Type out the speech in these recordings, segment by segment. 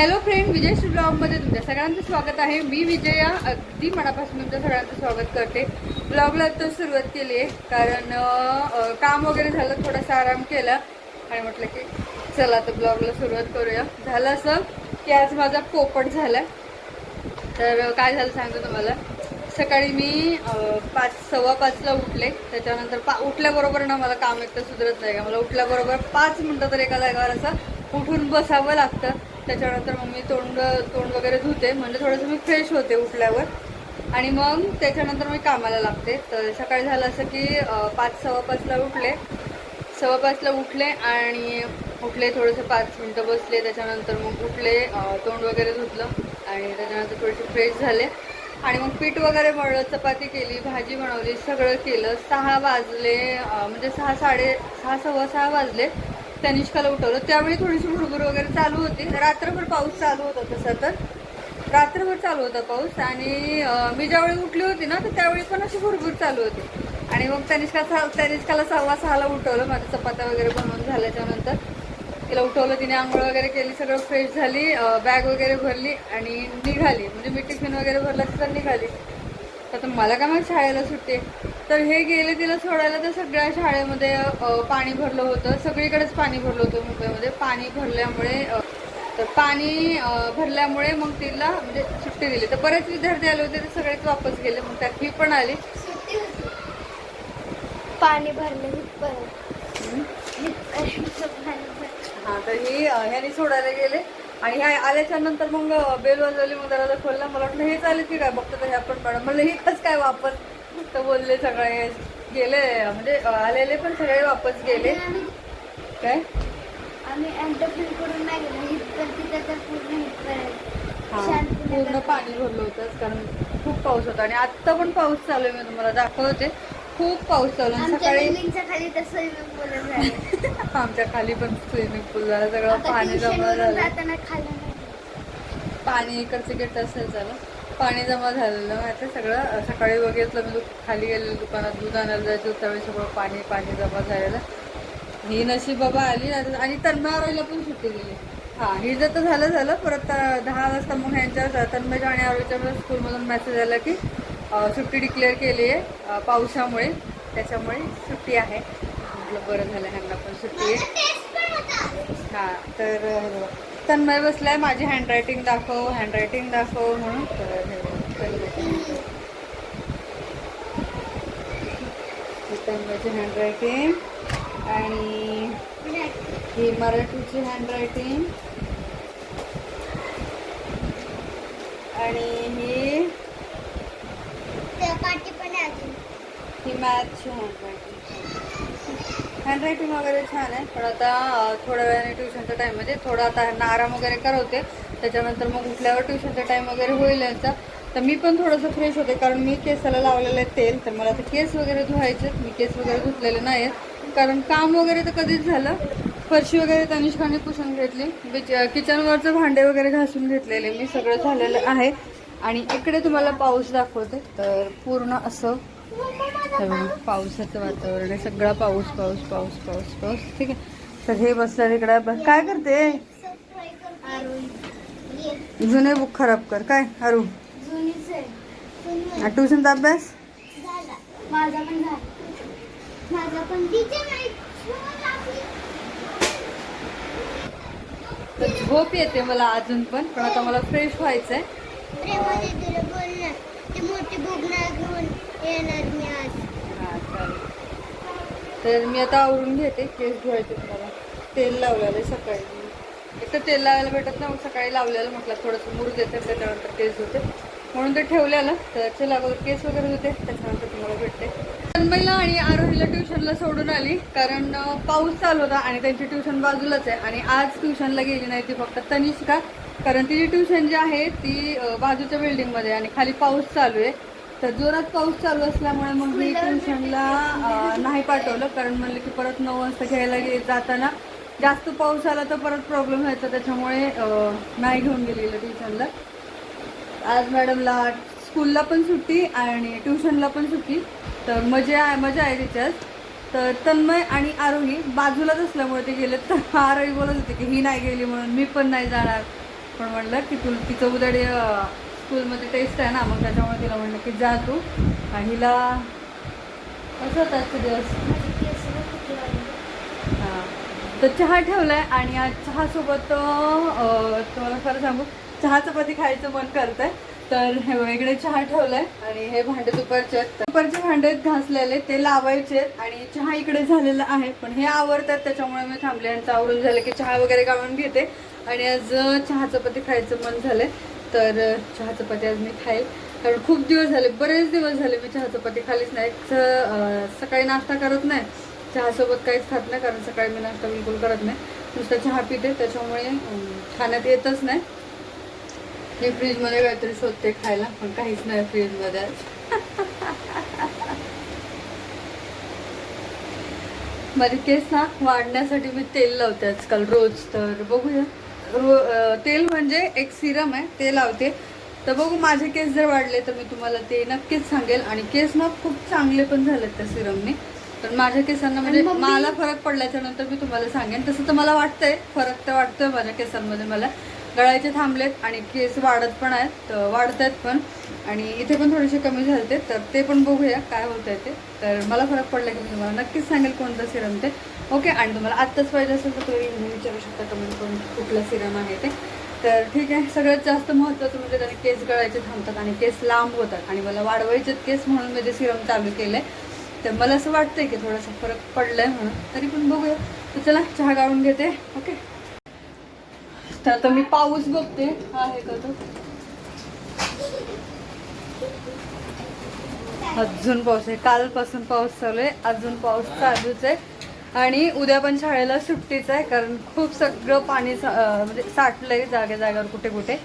Hello friend विजय ब्लॉगमध्ये तुमच्या सगळ्यांचं स्वागत आहे. मी विजया अगदी मनापासून तुमच्या सगळ्यांचं स्वागत करते. ब्लॉगला तर सुरुवात केली आहे कारण काम वगैरे झालं थोडासा आराम केला. आणि म्हटलं की चला तर ब्लॉगला सुरुवात करूया. झालं असं की आज माझा पोपट झाला तर काय झालं सांगतो तुम्हाला? सकाळी मी पाच सव्वा पाचला उठले. त्याच्यानंतर पा उठल्याबरोबर ना मला काम एक तर सुधरत नाही. का मला उठल्याबरोबर पाच मिनटं तर एका जागेवर असं उठून बसावं लागतं. त्याच्यानंतर मग मी तोंड तोंड वगैरे धुते. म्हणजे थोडंसं मी फ्रेश होते उठल्यावर. आणि मग त्याच्यानंतर मी कामाला लागते. तर सकाळी झालं असं की पाच सव्वा पाचला उठले. सव्वा पाचला उठले आणि उठले थोडंसं पाच मिनटं बसले. त्याच्यानंतर मग उठले तोंड वगैरे धुतलं आणि त्याच्यानंतर थोडेसे फ्रेश झाले. आणि मग पीठ वगैरे मळलं चपाती केली भाजी बनवली सगळं केलं. सहा वाजले म्हणजे सहा साडे सहा सव्वा सहा वाजले. तनिष्काला उठवलं. त्यावेळी थोडीशी भुरभुर वगैरे चालू होती. रात्रभर पाऊस चालू होता तसं तर. रात्रभर चालू होता पाऊस आणि मी ज्यावेळी उठली होती ना तर त्यावेळी पण अशी भुरभुर चालू होती. आणि मग तनिष्का सहा तनिष्काला सव्वा सहाला उठवलं. माझं चपात्या वगैरे बनवून झाल्याच्यानंतर. तिला उठवलं तिने आंघोळ वगैरे केली सगळं फ्रेश झाली बॅग वगैरे भरली आणि निघाली. म्हणजे मी टिफिन वगैरे भरला तर निघाली. तर मला काय मग शाळेला सुट्टी. तर हे गेले तिला सोडायला तर सगळ्या शाळेमध्ये पाणी भरलं होतं. सगळीकडेच पाणी भरलं होतं मुंबईमध्ये. पाणी भरल्यामुळे तर पाणी भरल्यामुळे मग तिला म्हणजे सुट्टी दिली तर बरेच विद्यार्थी आले होते ते सगळेच वापस गेले. मग त्यात ही पण आली. पाणी भरलं हा तर ही ह्यानी सोडायला गेले. आणि ह्या आल्याच्यानंतर मग बेल वाजवली मग दरवाजा खोलला. मला वाटलं हे चालेल की काय? बघतो तर ह्या पण मॅडम. म्हणलं हे कस काय वापस? तर बोलले सगळे गेले. म्हणजे आलेले पण सगळे वापस गेले. काय? आम्ही करून नाही पूर्ण पाणी भरलं होतं कारण खूप पाऊस होता. आणि आत्ता पण पाऊस चालू आहे मी तुम्हाला दाखवते. खूप पाऊस चालू आहे. आमच्या सकाळी बिल्डिंगच्या खाली तर स्विमिंग पूल झालं आमच्या खाली पण स्विमिंग पूल झालं. सगळं पाणी जमा झालं. जाताना खाल्लं नाही. पाणी इकडचं गेट असेल झालं. पाणी जमा झालेलं आता सगळं सकाळी बघितलं मी दु- खाली गेलेलं दुकानात दूध आणायला जायचं त्यावेळी सगळं पाणी पाणी जमा झालेलं. ही नशीब बाबा आली आणि तन्मय पण सुट्टी दिली. हां ही जर तर झालं झालं. परत अं, दहा वाजता मग ह्यांच्या तन्मयच्या आणि आरोग्याच्या स्कूलमधून मेसेज आला की सुट्टी डिक्लेअर केली आहे. पावसामुळे. त्याच्यामुळे सुट्टी आहे. म्हटलं बरं झालं ह्यांना पण सुट्टी आहे. हां तर तन्मय तन्मय बसलाय. माझी हँडरायटिंग दाखव हँडरायटिंग दाखव म्हणून. तर तन्मयची हँडरायटिंग आणि ही मराठीची हँडरायटिंग आणि ही त्या पण आहे ही मॅथची हँडरायटिंग हँडरायटिंग वगैरे छान आहे. पण आता थोड्या वेळाने ट्युशनचा टाईम म्हणजे थोडा आता ह्यांना आराम वगैरे करवते. त्याच्यानंतर मग उठल्यावर ट्युशनचा टाईम वगैरे होईल यांचा. तर मी पण थोडंसं फ्रेश होते. कारण मी केसाला लावलेलं आहे तेल. तर मला आता केस वगैरे धुवायचे मी केस वगैरे धुतलेले नाही आहेत. कारण काम वगैरे तर कधीच झालं. फरशी वगैरे तनिष्काने पुसून घेतली. बिच- किचनवरचं भांडे वगैरे घासून घेतलेले मी. सगळं झालेलं आहे. आणि इकडे तुम्हाला पाऊस दाखवते तर पूर्ण असं पावसाचं वातावरण आहे. सगळा पाऊस पाऊस पाऊस पाऊस पाऊस. ठीक आहे. तर हे बसलं तिकडे काय करते? जुने बुक खराब कर. काय? अरू ट्युशनचा अभ्यास? तर झोप येते मला अजून पण पण आता मला फ्रेश व्हायचं आहे प्रेमाने तुला बोलणार. ती मोठी बुगणार घेऊन येणार मी आज. हा चालेल. तर मी आता आवरून घेते केस धुवायचे तुम्हाला. तेल लावलेलं सकाळी. एक तर तेल लावायला भेटत ना मग सकाळी लावलेलं म्हटलं थोडंसं मूर देते त्याच्यानंतर केस धुते. म्हणून ते ठेवलेलं. तर चला अगोदर केस वगैरे धुते त्याच्यानंतर तुम्हाला भेटते. तन्मयला आणि आरोहीला ट्युशनला सोडून आली कारण पाऊस चालू होता आणि त्यांची ट्युशन बाजूलाच आहे. आणि आज ट्युशनला गेली नाही ती फक्त तनिष्का. कारण तिची ट्युशन जी आहे ती बाजूच्या बिल्डिंगमध्ये आणि खाली पाऊस चालू आहे. तर जोरात पाऊस चालू असल्यामुळे मग मी ट्युशनला नाही पाठवलं. कारण म्हणलं की परत नऊ वाजता घ्यायला गे जाताना जास्त पाऊस आला तर परत प्रॉब्लेम व्हायचा. त्याच्यामुळे नाही घेऊन गेलेलं ट्युशनला. आज मॅडमला स्कूलला पण सुट्टी आणि ट्युशनला पण सुट्टी. तर मजा आहे मजा आहे तिच्यात. तर तन्मय आणि आरोही बाजूलाच असल्यामुळे ते गेले तर आरोही बोलत होते की ही नाही गेली म्हणून मी पण नाही जाणार. पण म्हणलं की तू तिचं उद्या स्कूलमध्ये टेस्ट आहे ना मग त्याच्यामुळे तिला म्हणलं की जा तू. आणि हिला कसं होतं आजचे दिवस तर चहा ठेवलाय आणि आज चहासोबत तुम्हाला खरं सांगू चहा चपाती खायचं मन करतंय तर हे वेगळे चहा ठेवलाय आणि हे भांडे दुपारचे आहेत. दुपारचे भांडे घासलेले ते लावायचे आहेत आणि चहा इकडे झालेला आहे. पण हे आवडतात त्याच्यामुळे मी थांबले आणि आवडून झालं की चहा वगैरे गाळून घेते. आणि आज चहा चपाती खायचं मन झालंय. तर चहा चपाती आज मी खाईल. कारण खूप दिवस झाले बरेच दिवस झाले मी चहा चपाती खालीच नाही. सकाळी नाश्ता करत नाही. चहासोबत काहीच खात नाही कारण सकाळी मी नाश्ता बिलकुल करत नाही. नुसता चहा पिते त्याच्यामुळे खाण्यात येतच नाही. मी फ्रीजमध्ये काहीतरी शोधते खायला पण काहीच नाही फ्रीजमध्ये. आज माझे केस ना वाढण्यासाठी मी तेल लावते आजकाल रोज तर बघूया. रो तेल म्हणजे एक सिरम आहे ते लावते. तर बघू माझे केस जर वाढले तर मी तुम्हाला ते नक्कीच सांगेल. आणि केस ना खूप चांगले पण झालेत त्या सिरमने. तर माझ्या केसांना म्हणजे मला फरक पडल्याच्या नंतर मी तुम्हाला सांगेन. तसं तर मला वाटतंय फरक तर वाटतोय माझ्या केसांमध्ये. मला गळायचे थांबलेत आणि केस वाढत पण आहेत तर वाढत आहेत पण. आणि इथे पण थोडेसे कमी झालते तर ते पण बघूया काय होत आहे ते. तर मला फरक पडला की मी तुम्हाला नक्कीच सांगेल कोणतं सिरम ते. ओके आणि तुम्हाला आत्ताच पाहिजे असेल तर तुम्ही विचारू शकता कमेंट करून कुठलं सिरम आहे ते. तर ठीक आहे सगळ्यात जास्त महत्त्वाचं म्हणजे त्याने केस गळायचे थांबतात आणि केस लांब होतात. आणि मला वाढवायचे केस म्हणून मी ते सिरम चालू केलं आहे तर मला असं वाटतंय की थोडासा फरक पडला आहे म्हणून तरी पण बघूया. तर चला चहा गाळून घेते ओके. तर आता मी पाऊस बघते आहे का तो? अजून पाऊस आहे कालपासून पाऊस चालू आहे अजून पाऊस चालूच आहे. आणि उद्या पण शाळेला सुट्टीच आहे कारण खूप सगळं पाणी म्हणजे साठलंय जागे जागेवर कुठे कुठे.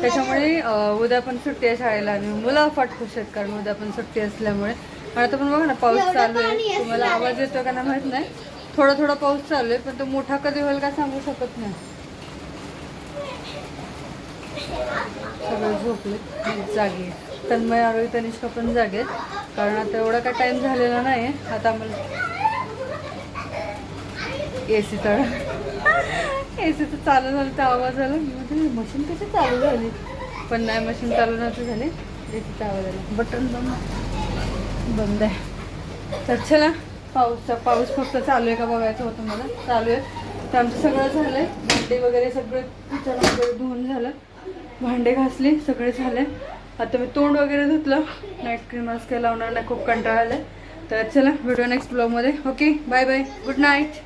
त्याच्यामुळे उद्या पण सुट्टी आहे शाळेला आणि मुलं फाट खुश आहेत कारण उद्या पण सुट्टी असल्यामुळे. आणि आता पण बघा ना पाऊस चालू आहे. तुम्हाला. आवाज येतो का नाही माहीत नाही. थोडा थोडा पाऊस चालू आहे पण तो मोठा कधी होईल का सांगू शकत नाही. सगळे झोपले जागे तन्मय आरोग्य तनिष्का पण जागे आहेत. कारण आता एवढा काय टाइम झालेला नाही आता आम्हाला ए सी तर. ए सी तर चालू झालं तर आवाज आला. मी मशीन कशी चालू झाली? पण नाही मशीन चालू नव्हतं झाली. ए सीचा आवाज आला. बटन बंद. बंद आहे. तर चला पाऊसचा पाऊस फक्त चालू आहे का बघायचं होतं मला. चालू आहे. तर आमचं सगळं झालं आहे भांडे वगैरे सगळे किचन वगैरे धुवून झालं. भांडे घासले सगळे झाले. आता मी तोंड वगैरे धुतलं. नाईट क्रीम लावणार नाही खूप कंटाळा आलाय. तर चला व्हिडिओ नेक्स्ट ब्लॉगमध्ये okay bye bye good night